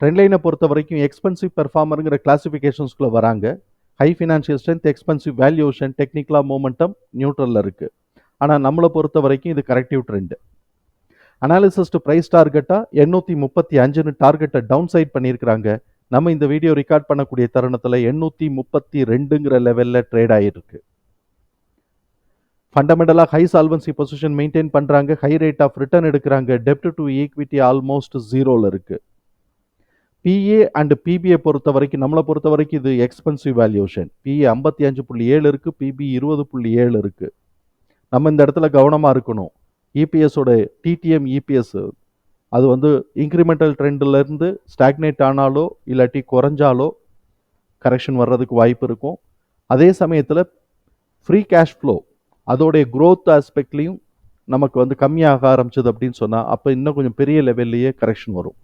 ட்ரெண்ட்லைனை பொறுத்த வரைக்கும் எக்ஸ்பென்சிவ் பெர்ஃபார்மருங்கிற கிளாசிஃபிகேஷன்ஸ்குள்ளே வராங்க. High financial strength expensive valuation டெக்னிக்கலா மூமெண்டம் நியூட்ரலில் இருக்குது ஆனால் நம்மளை பொறுத்த வரைக்கும் இது கரெக்டிவ் ட்ரெண்டு அனாலிசிஸ்ட் ப்ரைஸ் டார்கெட்டாக எண்ணூற்றி முப்பத்தி அஞ்சுன்னு டார்கெட்டை டவுன் சைட் பண்ணியிருக்கிறாங்க. நம்ம இந்த வீடியோ ரெக்கார்ட் பண்ணக்கூடிய தருணத்தில் எண்ணூற்றி முப்பத்தி ரெண்டுங்கிற லெவலில் ட்ரேட் ஆகிருக்கு ஃபண்டமெண்டலாக ஹை சால்வன்சி பொசிஷன் மெயின்டைன் பண்ணுறாங்க ஹை ரேட் ஆஃப் ரிட்டர்ன் எடுக்கிறாங்க. டெப்ட் டு ஈக்விட்டி ஆல்மோஸ்ட் ஜீரோவில் இருக்குது பிஏ அண்ட் பிபிஏ பொறுத்த வரைக்கும் நம்மளை பொறுத்த வரைக்கும் இது எக்ஸ்பென்சிவ் வேல்யூஷன் பிஏ ஐம்பத்தி அஞ்சு புள்ளி ஏழு இருக்குது பிபி இருபது புள்ளி ஏழு இருக்குது நம்ம இந்த இடத்துல கவனமாக இருக்கணும். இபிஎஸோட டிடிஎம் இபிஎஸ் அது வந்து இன்க்ரிமெண்டல் ட்ரெண்ட்லேருந்து ஸ்டாக்னேட் ஆனாலோ இல்லாட்டி குறைஞ்சாலோ கரெக்ஷன் வர்றதுக்கு வாய்ப்பு இருக்கும். அதே சமயத்தில் ஃப்ரீ கேஷ் ஃப்ளோ அதோடைய க்ரோத் ஆஸ்பெக்ட்லேயும் நமக்கு வந்து கம்மியாக ஆரம்பிச்சது அப்படின்னு சொன்னால் அப்போ இன்னும் கொஞ்சம் பெரிய லெவல்லையே கரெக்ஷன் வரும்.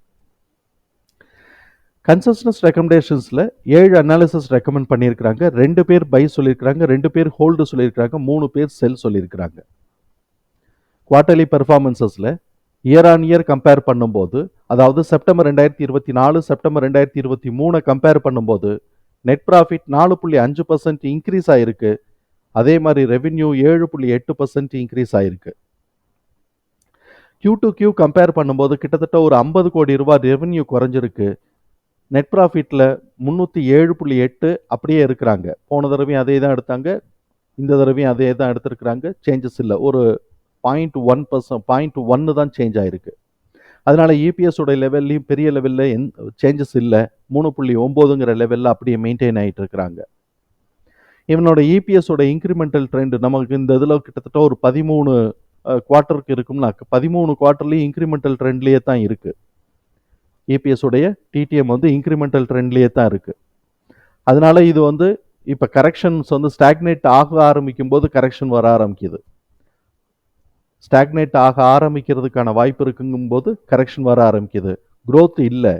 கன்சஸ்டன்ஸ் ரெக்கமெண்டேஷன்ஸில் ஏழு அனாலிசிஸ் ரெக்கமெண்ட் பண்ணியிருக்கிறாங்க. ரெண்டு பேர் பை சொல்லியிருக்கிறாங்க. ரெண்டு பேர் ஹோல்டு சொல்லியிருக்கிறாங்க. மூணு பேர் செல் சொல்லியிருக்கிறாங்க. குவார்ட்டர்லி பெர்ஃபார்மன்சஸில் இயர் ஆன் இயர் கம்பேர் பண்ணும்போது அதாவது செப்டம்பர் ரெண்டாயிரத்தி இருபத்தி நாலு செப்டம்பர் ரெண்டாயிரத்தி இருபத்தி மூணை கம்பேர் பண்ணும்போது நெட் ப்ராஃபிட் நாலு புள்ளி அஞ்சு பர்சன்ட் இன்க்ரீஸ் ஆகிருக்கு அதே மாதிரி ரெவின்யூ ஏழு புள்ளி எட்டு பர்சன்ட் இன்க்ரீஸ் ஆகிருக்கு கியூ டு கியூ கம்பேர் பண்ணும்போது கிட்டத்தட்ட ஒரு ஐம்பது கோடி ரூபாய் ரெவென்யூ குறைஞ்சிருக்கு. நெட் ப்ராஃபிட்டில் முந்நூற்றி ஏழு புள்ளி எட்டு அப்படியே இருக்கிறாங்க. போன தடவையும் அதே தான் எடுத்தாங்க. இந்த தடவையும் அதே தான் எடுத்திருக்கிறாங்க. சேஞ்சஸ் இல்லை. ஒரு பாயிண்ட் ஒன் பர்சன்ட் பாயிண்ட் ஒன்று தான் சேஞ்ச் ஆகிருக்கு அதனால இபிஎஸோட லெவல்லையும் பெரிய லெவலில் எந் சேஞ்சஸ் இல்லை. மூணு புள்ளி ஒம்போதுங்கிற லெவலில் அப்படியே மெயின்டைன் ஆகிட்டு இருக்கிறாங்க. இவனோட இபிஎஸோட இன்க்ரிமெண்டல் ட்ரெண்ட் நமக்கு இந்த இதில் கிட்டத்தட்ட ஒரு பதிமூணு குவார்ட்டருக்கு இருக்கும்னா பதிமூணு குவார்ட்டர்லேயும் இன்க்ரிமெண்டல் ட்ரெண்ட்லேயே தான் இருக்குது இபிஎஸ் உடைய டிடிஎம் வந்து இன்க்ரிமெண்டல் ட்ரெண்ட்லேயே தான் இருக்குது அதனால இது வந்து இப்போ கரெக்ஷன்ஸ் வந்து ஸ்டாக்னேட் ஆக ஆரம்பிக்கும் போது கரெக்ஷன் வர ஆரம்பிக்குது. ஸ்டாக்னேட் ஆக ஆரம்பிக்கிறதுக்கான வாய்ப்பு இருக்குங்கும்போது கரெக்ஷன் வர ஆரம்பிக்குது. குரோத் இல்லை.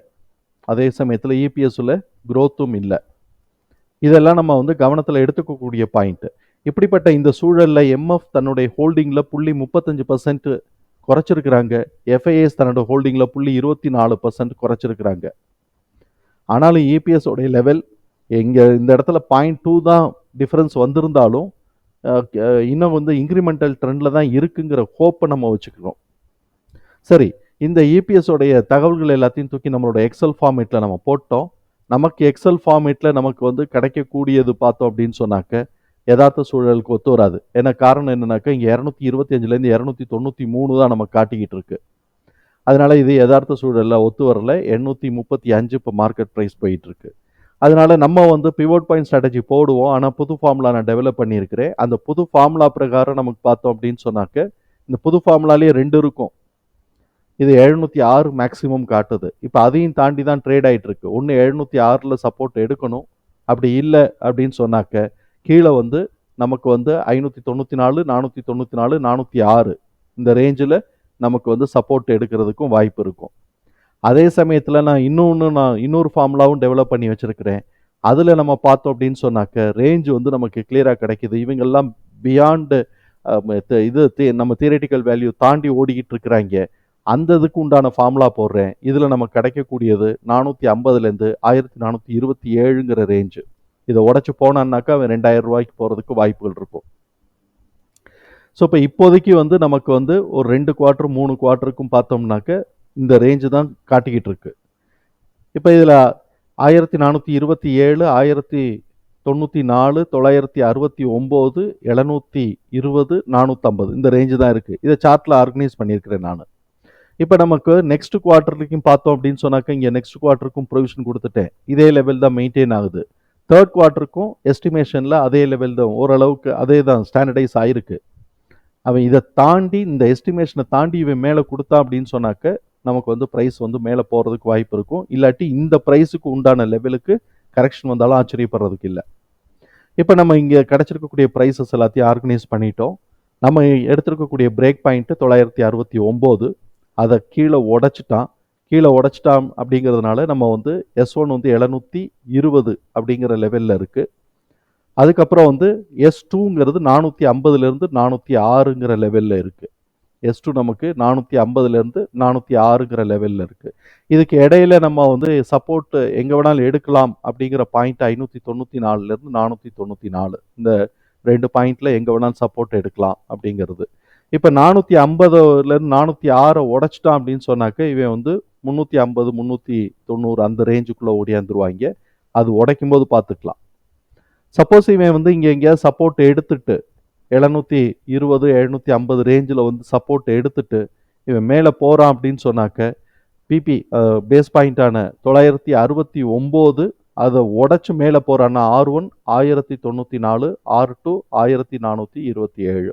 அதே சமயத்தில் இபிஎஸ்ஸில் குரோத்தும் இல்லை. இதெல்லாம் நம்ம வந்து கவனத்தில் எடுத்துக்கக்கூடிய பாயிண்ட் இப்படிப்பட்ட இந்த சூழலில் எம்எஃப் தன்னுடைய ஹோல்டிங்கில் புள்ளி முப்பத்தஞ்சு பர்சன்ட் குறைச்சிருக்கிறாங்க. எஃப்ஐஎஸ் தன்னோட ஹோல்டிங்கில் புள்ளி இருபத்தி நாலு பர்சன்ட் குறைச்சிருக்கிறாங்க. ஆனாலும் EPS உடைய லெவல் இங்கே இந்த இடத்துல பாயிண்ட் டூ தான் டிஃப்ரென்ஸ் வந்திருந்தாலும் இன்னும் வந்து இன்க்ரிமெண்டல் ட்ரெண்டில் தான் இருக்குங்கிற ஹோப்பை நம்ம வச்சுக்கிறோம். சரி இந்த EPS உடைய தகவல்கள் எல்லாத்தையும் தூக்கி நம்மளோட எக்ஸல் ஃபார்மேட்டில் நம்ம போட்டோம். நமக்கு எக்ஸல் ஃபார்மேட்டில் நமக்கு வந்து கிடைக்கக்கூடியது பார்த்தோம் அப்படின்னு சொன்னாக்க யதார்த்த சூழலுக்கு ஒத்து வராது. ஏன்னா காரணம் என்னன்னாக்கா இங்கே இரநூத்தி இருபத்தி அஞ்சுலேருந்து இரநூத்தி தொண்ணூற்றி மூணு தான் நமக்கு காட்டிக்கிட்டு இருக்கு. அதனால் இது யதார்த்த சூழலில் ஒத்து வரல. எண்ணூற்றி முப்பத்தி அஞ்சு இப்போ மார்க்கெட் ப்ரைஸ் போயிட்டுருக்கு அதனால் அதனால நம்ம வந்து பிவோட் பாயிண்ட் ஸ்ட்ராட்டஜி போடுவோம். ஆனால் புது ஃபார்முலா நான் டெவலப் பண்ணியிருக்கிறேன். அந்த புது ஃபார்முலா பிரகாரம் நமக்கு பார்த்தோம் அப்படின்னு சொன்னாக்க இந்த புது ஃபார்முலாலேயே ரெண்டு இருக்கும். இது எழுநூற்றி ஆறு மேக்ஸிமம் காட்டுது. இப்போ அதையும் தாண்டி தான் ட்ரேட் ஆகிட்டு இருக்கு. ஒன்று எழுநூற்றி ஆறில் சப்போர்ட் எடுக்கணும். அப்படி இல்லை அப்படின்னு சொன்னாக்க கீழே வந்து நமக்கு வந்து ஐநூற்றி தொண்ணூற்றி நாலு நானூற்றி தொண்ணூற்றி நாலு நானூற்றி ஆறு. இந்த ரேஞ்சில் நமக்கு வந்து சப்போர்ட் எடுக்கிறதுக்கும் வாய்ப்பு இருக்கும். அதே சமயத்தில் நான் இன்னொன்று நான் இன்னொரு ஃபார்முலாவும் டெவலப் பண்ணி வச்சுருக்கிறேன். அதில் நம்ம பார்த்தோம் அப்படின்னு சொன்னாக்க ரேஞ்சு வந்து நமக்கு கிளியராக கிடைக்கிது. இவங்கெல்லாம் பியாண்டு இது நம்ம தியரட்டிக்கல் வேல்யூ தாண்டி ஓடிக்கிட்டு இருக்கிறாங்க. அந்த இதுக்கு உண்டான ஃபார்முலா போடுறேன். இதில் நமக்கு கிடைக்கக்கூடியது நானூற்றி ஐம்பதுலேருந்து ஆயிரத்தி நானூற்றி இருபத்தி ஏழுங்கிற ரேஞ்சு இதை உடச்சி போனான்னாக்கா அவன் ரெண்டாயிரம் ரூபாய்க்கு போகிறதுக்கு வாய்ப்புகள் இருக்கும். ஸோ இப்போ இப்போதைக்கு வந்து நமக்கு வந்து ஒரு ரெண்டு குவார்ட்டர் மூணு குவார்ட்டருக்கும் பார்த்தோம்னாக்க இந்த ரேஞ்சு தான் காட்டிக்கிட்டு இருக்கு. இப்போ இதில் ஆயிரத்தி நானூற்றி இருபத்தி ஏழு ஆயிரத்தி தொண்ணூற்றி நாலு தொள்ளாயிரத்தி அறுபத்தி ஒம்பது எழுநூற்றி இருபது நானூற்றம்பது இந்த ரேஞ்சு தான் இருக்குது இதை சார்ட்டில் ஆர்கனைஸ் பண்ணியிருக்கிறேன் நான். இப்போ நமக்கு நெக்ஸ்ட் குவார்ட்டருக்கும் பார்த்தோம் அப்படின்னு சொன்னாக்க இங்கே நெக்ஸ்ட் குவார்ட்டருக்கும் ப்ரொவிஷன் கொடுத்துட்டேன். இதே லெவல் தான் மெயின்டைன் ஆகுது. தேர்ட் குவார்ட்டருக்கும் எஸ்டிமேஷனில் அதே லெவல் தான். ஓரளவுக்கு அதே தான் ஸ்டாண்டர்டைஸ் ஆகிருக்கு அவன் இதை தாண்டி இந்த எஸ்டிமேஷனை தாண்டி இவன் மேலே கொடுத்தா அப்படின்னு சொன்னாக்க நமக்கு வந்து ப்ரைஸ் வந்து மேலே போகிறதுக்கு வாய்ப்பு இருக்கும். இல்லாட்டி இந்த ப்ரைஸுக்கு உண்டான லெவலுக்கு கரெக்ஷன் வந்தாலும் ஆச்சரியப்படுறதுக்கு இல்லை. இப்போ நம்ம இங்கே கிடச்சிருக்கக்கூடிய ப்ரைஸஸ் எல்லாத்தையும் ஆர்கனைஸ் பண்ணிட்டோம். நம்ம எடுத்திருக்கக்கூடிய பிரேக் பாயிண்ட்டு தொள்ளாயிரத்தி அறுபத்தி ஒம்பது அதை கீழே உடச்சிட்டான். கீழே உடச்சிட்டாம் அப்படிங்கிறதுனால நம்ம வந்து எஸ் ஒன் வந்து எழுநூற்றி இருபது அப்படிங்கிற லெவலில் இருக்குது அதுக்கப்புறம் வந்து எஸ் டூங்கிறது நானூற்றி ஐம்பதுலேருந்து நானூற்றி ஆறுங்கிற லெவலில் இருக்குது எஸ் டூ நமக்கு நானூற்றி ஐம்பதுலேருந்து நானூற்றி ஆறுங்கிற லெவலில் இருக்குது இதுக்கு இடையில நம்ம வந்து சப்போர்ட் எங்கே வேணாலும் எடுக்கலாம் அப்படிங்கிற பாயிண்ட் ஐநூற்றி தொண்ணூற்றி நாலுலேருந்து நானூற்றி தொண்ணூற்றி நாலு. இந்த ரெண்டு பாயிண்டில் எங்கே வேணாலும் சப்போர்ட் எடுக்கலாம் அப்படிங்கிறது. இப்போ நானூற்றி ஐம்பதுலேருந்து நானூற்றி ஆறை உடச்சிட்டான் அப்படின்னு சொன்னாக்க இவன் வந்து முந்நூற்றி ஐம்பது முந்நூற்றி தொண்ணூறு அந்த ரேஞ்சுக்குள்ளே ஓடியாந்துருவாங்க. அது உடைக்கும் போது பார்த்துக்கலாம். சப்போஸ் இவன் வந்து இங்கே எங்கேயாவது சப்போர்ட் எடுத்துட்டு எழுநூற்றி இருபது எழுநூற்றி ஐம்பது ரேஞ்சில் வந்து சப்போர்ட் எடுத்துட்டு இவன் மேலே போகிறான் அப்படின்னு சொன்னாக்க பிபி பேஸ் பாயிண்ட்டான தொள்ளாயிரத்தி அறுபத்தி ஒம்பது அதை உடச்சி மேலே போகிறான்னா ஆர் ஒன் ஆயிரத்தி தொண்ணூற்றி நாலு ஆர் டூ ஆயிரத்தி நானூற்றி இருபத்தி ஏழு.